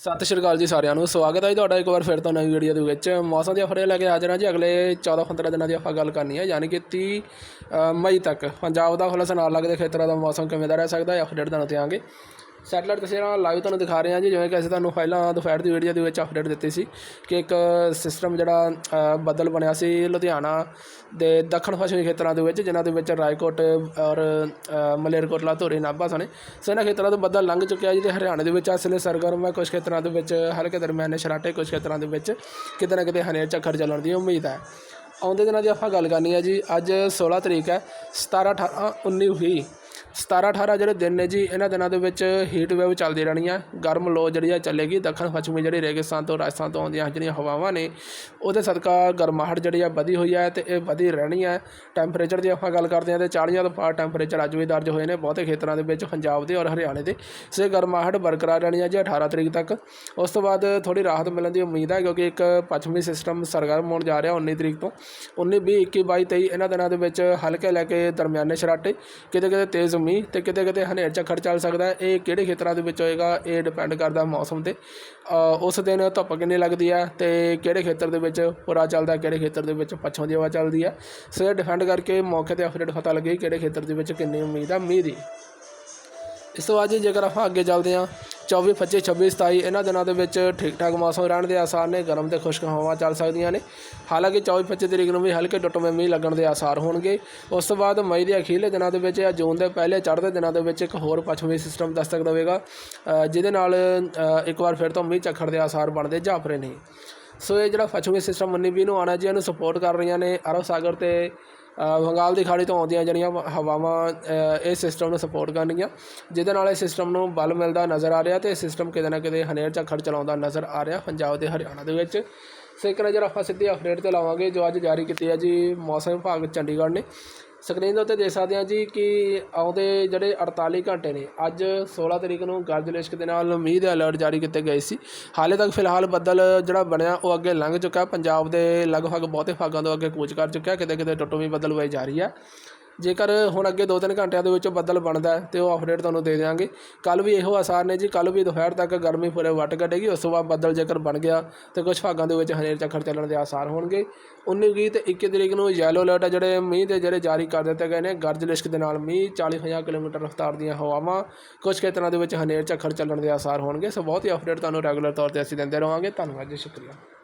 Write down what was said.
ਸਤਿ ਸ਼੍ਰੀ ਅਕਾਲ ਜੀ ਸਾਰਿਆਂ ਨੂੰ, ਸਵਾਗਤ ਹੈ ਜੀ ਤੁਹਾਡਾ ਇੱਕ ਵਾਰ ਫਿਰ ਤੋਂ ਨਵੀਂ ਵੀਡੀਓ ਦੇ ਵਿੱਚ। ਮੌਸਮ ਦੀ ਅਪਡੇਟ ਲੈ ਕੇ ਹਾਜ਼ਰ ਹਾਂ ਜੀ, ਅਗਲੇ 14-15 ਦਿਨਾਂ ਦੀ ਆਪਾਂ ਗੱਲ ਕਰਨੀ ਹੈ, ਯਾਨੀ ਕਿ 30 ਮਈ ਤੱਕ। ਪੰਜਾਬ ਦਾ ਹੁਲਸ ਨਾਲ ਲੱਗਦੇ ਖੇਤਰਾਂ ਦਾ ਮੌਸਮ ਕਿਵੇਂ ਦਾ ਰਹਿ ਸਕਦਾ ਹੈ ਅਪਡੇਟ ਤੁਹਾਨੂੰ ਦਿਆਂਗੇ ਸੈਟਲਾਈਟ ਤਸਵੀਰਾਂ ਲਾਈਵ ਤੁਹਾਨੂੰ ਦਿਖਾ ਰਹੇ ਹਾਂ ਜੀ ਜਿਵੇਂ ਕਿ ਅਸੀਂ ਤੁਹਾਨੂੰ ਪਹਿਲਾਂ ਦੁਪਹਿਰ ਦੀ ਵੀਡੀਓ ਦੇ ਵਿੱਚ ਅਪਡੇਟ ਦਿੱਤੀ ਸੀ ਕਿ ਇੱਕ ਸਿਸਟਮ ਜਿਹੜਾ ਅ, ਬੱਦਲ ਬਣਿਆ ਸੀ ਲੁਧਿਆਣਾ ਦੇ ਦੱਖਣ ਪੱਛਮੀ ਖੇਤਰਾਂ ਦੇ ਵਿੱਚ ਜਿਨ੍ਹਾਂ ਦੇ ਵਿੱਚ ਰਾਏਕੋਟ ਔਰ ਮਲੇਰਕੋਟਲਾ ਧੋਰੀ ਨਾਭਾ ਸਣੇ ਸੋ ਇਹਨਾਂ ਖੇਤਰਾਂ ਤੋਂ ਬੱਦਲ ਲੰਘ ਚੁੱਕਿਆ ਜੀ ਤੇ ਹਰਿਆਣੇ ਦੇ ਵਿੱਚ ਅਸਲੇ ਸਰਗਰਮ ਹੈ। ਕੁਝ ਖੇਤਰਾਂ ਦੇ ਵਿੱਚ ਹਲਕੇ ਦਰਮਿਆਨੇ ਸ਼ਰਾਟੇ ਕੁਝ ਖੇਤਰਾਂ ਦੇ ਵਿੱਚ ਕਿਤੇ ਨਾ ਕਿਤੇ ਹਨੇਰ ਚੱਕਰ ਚੱਲਣ ਦੀ ਉਮੀਦ ਹੈ। ਆਉਂਦੇ ਦਿਨਾਂ ਦੀ ਆਪਾਂ ਗੱਲ ਕਰਨੀ ਹੈ ਜੀ ਅੱਜ 16 ਤਰੀਕ ਹੈ 17 18 19 20 17 18 ਜਿਹੜੇ ਦਿਨ ਨੇ ਜੀ, ਇਹਨਾਂ ਦਿਨਾਂ ਦੇ ਵਿੱਚ ਹੀਟ ਵੇਵ ਚੱਲਦੀ ਰਹਿਣੀ ਆ। ਗਰਮ ਲੋ ਜਿਹੜੀ ਆ ਚੱਲੇਗੀ, ਦੱਖਣ ਪੱਛਮੀ ਜਿਹੜੀ ਰੇਗਿਸਤਾਨ ਤੋਂ, ਰਾਜਸਥਾਨ ਤੋਂ ਆਉਂਦੀਆਂ ਜਿਹੜੀਆਂ ਹਵਾਵਾਂ ਨੇ, ਉਹਦੇ ਸਦਕਾ ਗਰਮਾਹਟ ਜਿਹੜੀ ਆ ਵਧੀ ਹੋਈ ਹੈ ਤੇ ਇਹ ਵਧੀ ਰਹਿਣੀ ਹੈ ਟੈਂਪਰੇਚਰ ਦੀ ਆਪਾਂ ਗੱਲ ਕਰਦੇ ਹਾਂ ਤੇ 40 ਤੋਂ ਪਾਰ ਟੈਂਪਰੇਚਰ ਅੱਜ ਵੀ ਦਰਜ ਹੋਏ ਨੇ ਬਹੁਤੇ ਖੇਤਰਾਂ ਦੇ ਵਿੱਚ, ਪੰਜਾਬ ਦੇ ਔਰ ਹਰਿਆਣੇ ਦੇ। ਸੋ ਇਹ ਗਰਮਾਹਟ ਬਰਕਰਾਰ ਰਹਿਣੀ ਹੈ ਜੀ 18 ਤਰੀਕ ਤੱਕ। ਉਸ ਤੋਂ ਬਾਅਦ ਥੋੜੀ ਰਾਹਤ ਮਿਲਣ ਦੀ ਉਮੀਦ ਹੈ ਕਿਉਂਕਿ ਇੱਕ ਪੱਛਮੀ ਸਿਸਟਮ ਸਰਗਰਮ ਹੋਣ ਜਾ ਰਿਹਾ 19 ਤਰੀਕ ਤੋਂ। 19 20 21 22 23 ਇਹਨਾਂ ਦਿਨਾਂ ਦੇ ਵਿੱਚ ਹਲਕੇ ਲੈ ਕੇ ਦਰਮਿਆਨੇ ਸ਼ਰਾਟੇ ਕਿਤੇ ਕਿਤੇ ਤੇਜ਼ ਮੀਂਹ ਤੇ ਕਿਤੇ ਕਿਤੇ ਹਨੇਰ ਝੱਖੜ ਚੱਲ ਸਕਦਾ ਇਹ ਕਿਹੜੇ ਖੇਤਰਾਂ ਦੇ ਵਿੱਚ ਹੋਏਗਾ, ਇਹ ਡਿਪੈਂਡ ਕਰਦਾ ਮੌਸਮ ਤੇ। ਉਸ ਦਿਨ ਧੁੱਪ ਕਿੰਨੀ ਲੱਗਦੀ ਹੈ ਤੇ ਕਿਹੜੇ ਖੇਤਰ ਦੇ ਵਿੱਚ ਪੁਰਾ ਚੱਲਦਾ ਕਿਹੜੇ ਖੇਤਰ ਦੇ ਵਿੱਚ ਪੱਛਮ ਦੀ ਹਵਾ ਚੱਲਦੀ ਹੈ। ਸੋ ਇਹ ਡਿਪੈਂਡ ਕਰਕੇ ਮੌਕੇ ਤੇ ਅਪਡੇਟ ਪਤਾ ਲੱਗੇ ਕਿਹੜੇ ਖੇਤਰ ਦੇ ਵਿੱਚ ਕਿੰਨੀ ਉਮੀਦ ਆ ਮੀਂਹ ਦੀ। ਇਸ ਤੋਂ ਬਾਅਦ ਜੀ ਜੇਕਰ ਆਪਾਂ ਅੱਗੇ ਚੱਲਦੇ ਹਾਂ 24 25 26 27 ਇਹਨਾਂ ਦਿਨਾਂ ਦੇ ਵਿੱਚ ਠੀਕ ਠਾਕ ਮੌਸਮ ਰਹਿਣ ਦੇ ਆਸਾਰ ਨੇ ਗਰਮ ਤੇ ਖੁਸ਼ਕ ਹਵਾਵਾਂ ਚੱਲ ਸਕਦੀਆਂ ਨੇ ਹਾਲਾਂਕਿ 24 25 ਤਰੀਕ ਨੂੰ ਵੀ ਹਲਕੇ ਟੁੱਟਵੇਂ ਮੀਂਹ ਲੱਗਣ ਦੇ ਆਸਾਰ ਹੋਣਗੇ ਉਸ ਤੋਂ ਬਾਅਦ ਮਈ ਦੇ ਅਖੀਰਲੇ ਦਿਨਾਂ ਦੇ ਵਿੱਚ ਜਾਂ ਜੂਨ ਦੇ ਪਹਿਲੇ ਚੜ੍ਹਦੇ ਦਿਨਾਂ ਦੇ ਵਿੱਚ ਇੱਕ ਹੋਰ ਪੱਛਮੀ ਸਿਸਟਮ ਦਸਤਕ ਦੇਵੇਗਾ ਜਿਹਦੇ ਨਾਲ ਇੱਕ ਵਾਰ ਫਿਰ ਤੋਂ ਮੀਂਹ ਝੱਖੜ ਦੇ ਆਸਾਰ ਬਣਦੇ ਜਾਫਰੇ ਨੇ ਸੋ ਇਹ ਜਿਹੜਾ ਪੱਛਮੀ ਸਿਸਟਮ 19 ਵੀਹ ਨੂੰ ਆਉਣਾ ਜੀ ਇਹਨੂੰ ਸਪੋਰਟ ਕਰ ਰਹੀਆਂ ਨੇ ਅਰਬ ਸਾਗਰ ਤੇ ਬੰਗਾਲ ਦੀ ਖਾੜੀ ਤੋਂ ਆਉਂਦੀਆਂ ਜਿਹੜੀਆਂ ਹਵਾਵਾਂ ਇਹ ਸਿਸਟਮ ਨੂੰ ਸਪੋਰਟ ਕਰਨਗੀਆਂ। ਜਿਹਦੇ ਨਾਲ ਇਹ ਸਿਸਟਮ ਨੂੰ ਬਲ ਮਿਲਦਾ ਨਜ਼ਰ ਆ ਰਿਹਾ ਤੇ ਇਹ ਸਿਸਟਮ ਕਿਤੇ ਨਾ ਕਿਤੇ ਹਨੇਰ ਝੱਖੜ ਚਲਾਉਂਦਾ ਨਜ਼ਰ ਆ ਰਿਹਾ ਪੰਜਾਬ ਤੇ ਹਰਿਆਣਾ ਦੇ ਵਿੱਚ। ਸੋ ਇੱਕ ਨਜ਼ਰ ਆਪਾਂ ਸਿੱਧੀ ਅਪਡੇਟ ਤੇ ਲਾਵਾਂਗੇ ਜੋ ਅੱਜ ਜਾਰੀ ਕੀਤੀ ਹੈ ਜੀ ਮੌਸਮ ਵਿਭਾਗ ਚੰਡੀਗੜ੍ਹ ਨੇ। ਸਕਰੀਨ ਦੇ ਉੱਤੇ ਦੇਖ ਸਕਦੇ ਹਾਂ ਜੀ ਕਿ ਆਉਂਦੇ ਜਿਹੜੇ 48 ਘੰਟੇ ਨੇ, ਅੱਜ 16 ਤਰੀਕ ਨੂੰ ਗਰਜ ਲਿਸ਼ਕ ਦੇ ਨਾਲ ਮੀਂਹ ਦੇ ਅਲਰਟ ਜਾਰੀ ਕੀਤੇ ਗਏ ਸੀ। ਹਾਲੇ ਤੱਕ ਫਿਲਹਾਲ ਬੱਦਲ ਜਿਹੜਾ ਬਣਿਆ ਉਹ ਅੱਗੇ ਲੰਘ ਚੁੱਕਾ, ਪੰਜਾਬ ਦੇ ਲਗਭਗ ਬਹੁਤੇ ਭਾਗਾਂ ਤੋਂ ਅੱਗੇ ਕੂਚ ਕਰ ਚੁੱਕਿਆ ਕਿਤੇ ਕਿਤੇ ਟੁੱਟਵੀਂ ਬੱਦਲ ਹੋਈ ਜਾ ਰਹੀ ਹੈ। ਜੇਕਰ ਹੁਣ ਅੱਗੇ 2-3 ਘੰਟਿਆਂ ਦੇ ਵਿੱਚ ਬੱਦਲ ਬਣਦਾ ਹੈ ਤੇ ਉਹ ਅਪਡੇਟ ਤੁਹਾਨੂੰ ਦੇ ਦਿਆਂਗੇ। ਕੱਲ ਵੀ ਇਹੋ ਆਸਾਰ ਨੇ ਜੀ ਕੱਲ ਵੀ ਦੁਪਹਿਰ ਤੱਕ ਗਰਮੀ ਪੂਰੇ ਵੱਟ ਕੱਢੇਗੀ, ਉਸ ਤੋਂ ਬਾਅਦ ਬੱਦਲ ਜੇਕਰ ਬਣ ਗਿਆ ਤੇ ਕੁਝ ਭਾਗਾਂ ਦੇ ਵਿੱਚ ਹਨੇਰ ਝੱਖੜ ਚੱਲਣ ਦੇ ਆਸਾਰ ਹੋਣਗੇ। 19 ਵੀਹ ਤੇ 21 ਤਰੀਕ ਨੂੰ ਯੈਲੋ ਅਲਰਟ ਆ ਜਿਹੜੇ ਮੀਂਹ ਦੇ ਜਿਹੜੇ ਜਾਰੀ ਕਰ ਦਿੱਤੇ ਗਏ ਨੇ, ਗਰਜ ਲਿਸ਼ਕ ਦੇ ਨਾਲ ਮੀਂਹ 40-50 ਕਿਲੋਮੀਟਰ ਰਫ਼ਤਾਰ ਦੀਆਂ ਹਵਾਵਾਂ ਕੁਝ ਖੇਤਰਾਂ ਦੇ ਵਿੱਚ ਹਨੇਰ ਝੱਖੜ ਚੱਲਣ ਦੇ ਆਸਾਰ ਹੋਣਗੇ। ਸੋ ਬਹੁਤ ਹੀ ਅਪਡੇਟ ਤੁਹਾਨੂੰ ਰੈਗੂਲਰ ਤੌਰ ਤੇ ਅਸੀਂ ਦਿੰਦੇ ਰਹਾਂਗੇ। ਧੰਨਵਾਦ ਜੀ, ਸ਼ੁਕਰੀਆ।